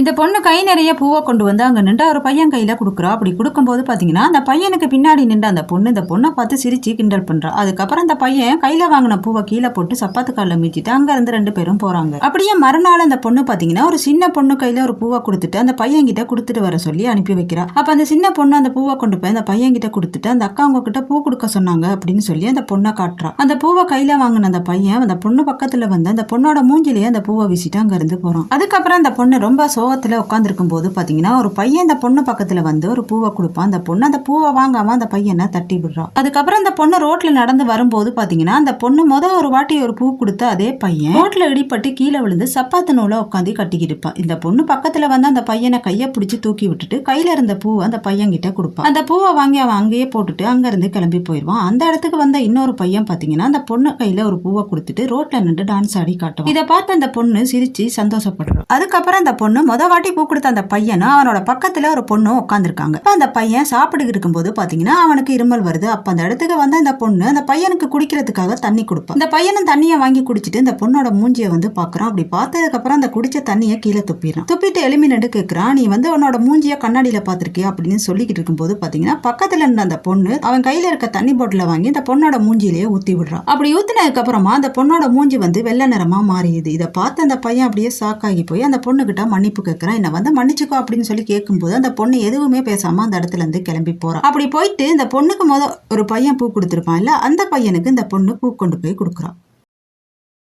இந்த பொண்ணு கை நிறைய பூவை கொண்டு வந்து அங்கே நின்று ஒரு பையன் கையில் கொடுக்குறா. அப்படி கொடுக்கும்போது பார்த்தீங்கன்னா அந்த பையனுக்கு பின்னாடி நின்று அந்த பொண்ணு இந்த பொண்ணை பார்த்து சிரிச்சு கிண்டல் பண்ணுறா அதுக்கப்புறம் அந்த பையன் கையில் வாங்கின பூவை கீழே போட்டு சப்பாத்து காலில் மீட்டிட்டு அங்கேருந்து ரெண்டு பேரும் போகிறாங்க அப்படியே மறுநாள் அந்த பொண்ணு பார்த்தீங்கன்னா ஒரு சின்ன பொண்ணு கையில் ஒரு பூவை கொடுத்துட்டு அந்த பையன் கிட்ட கொடுத்துட்டு வர சொல்லி அனுப்பி வைக்கிறா. அப்போ அந்த சின்ன பொண்ணு அந்த பூவை கொண்டு போய் அந்த பையன் கிட்ட கொடுத்துட்டு அந்த அக்கா உங்ககிட்ட பூ கொடுக்க சொன்னாங்க அப்படின்னு சொல்லி அந்த பொண்ணை காட்டுறா. அந்த பூவை கையில் வாங்கின அந்த பையன் அந்த பொண்ணு பக்கத்தில் வந்து அந்த பொண்ணோட மூஞ்சிலேயே அந்த பூவை வீசிட்டு அங்கேருந்து போகிறான் போறான். அதுக்கப்புறம் அந்த பொண்ணு ரொம்ப சோகத்தில் உட்காந்துருக்கும் போது பார்த்தீங்கன்னா ஒரு பையன் அந்த பொண்ணு பக்கத்தில் வந்து ஒரு பூவை கொடுப்பான். அந்த பொண்ணு அந்த பூவை வாங்காம அந்த பையனை தட்டி விடுறான். அதுக்கப்புறம் அந்த பொண்ணு ரோட்டில் நடந்து வரும்போது பார்த்தீங்கன்னா அந்த பொண்ணு மொதல் ஒரு வாட்டி ஒரு பூ கொடுத்த அதே பையன் ரோட்டில் இடிப்பட்டு கீழே விழுந்து சப்பாத்து நூலை உட்காந்து கட்டிக்கிட்டு இருப்பான். இந்த பொண்ணு பக்கத்தில் வந்து அந்த பையனை கையை பிடிச்சி தூக்கி விட்டுட்டு கையில் இருந்த பூவை அந்த பையன் கிட்ட கொடுப்பான். அந்த பூவை வாங்கி அவன் அங்கேயே போட்டுட்டு அங்கேருந்து கிளம்பி போயிடுவான் அந்த இடத்துக்கு வந்த இன்னொரு பையன் பார்த்தீங்கன்னா அந்த பொண்ணு கையில் ஒரு பூவை கொடுத்துட்டு ரோட்டில் நின்று டான்ஸ் ஆடி காட்டுவான். இதை பார்த்து அந்த பொண்ணு சிரிச்சு சந்தோஷப்படுறோம் அதுக்கப்புறம் அந்த பொண்ணு முத வாட்டி பூ கொடுத்த அந்த பையனும் அவனோட பக்கத்துல ஒரு பொண்ணும் உட்காந்துருக்காங்க அப்ப அந்த பையன் சாப்பிட்டு இருக்கும்போது பாத்தீங்கன்னா அவனுக்கு இருமல் வருது. அப்ப அந்த இடத்துக்கு வந்த அந்த பொண்ணு அந்த பையனுக்கு குடிக்கிறதுக்காக தண்ணி கொடுப்பான் இந்த பையனும் தண்ணியை வாங்கி குடிச்சிட்டு இந்த பொண்ணோட மூஞ்சியை வந்து பாக்குறான். அப்படி பார்த்ததுக்கு அப்புறம் அந்த குடிச்ச தண்ணியை கீழே துப்பிடுறான். துப்பிட்டு எலுமி நடு கேட்கிறான் நீ வந்து உன்னோட மூஞ்சிய கண்ணாடியில பாத்திருக்கியா அப்படின்னு சொல்லிக்கிட்டு இருக்கும்போது பாத்தீங்கன்னா பக்கத்துல இருந்த அந்த பொண்ணு அவன் கையில இருக்க தண்ணி பாட்டில வாங்கி அந்த பொண்ணோட மூஞ்சிலேயே ஊத்தி விடுறான். அப்படி ஊத்தினதுக்கு அப்புறமா அந்த பொண்ணோட மூஞ்சி வந்து வெள்ளை நிறமா மாறியது இதை பார்த்து அந்த பையன் அப்படியே சாக்காகி போய் அந்த பொண்ணு கிட்ட மன்னிப்பு கேட்கறான் என்ன வந்து மன்னிச்சுக்கோ அப்படின்னு சொல்லி கேட்கும்போது அந்த பொண்ணு எதுவுமே பேசாம அந்த இடத்துல இருந்து கிளம்பி போறான் அப்படி போயிட்டு இந்த பொண்ணுக்கு முத ஒரு பையன் பூ கொடுத்துருப்பான் இல்ல அந்த பையனுக்கு இந்த பொண்ணு பூ கொண்டு போய் கொடுக்குறான்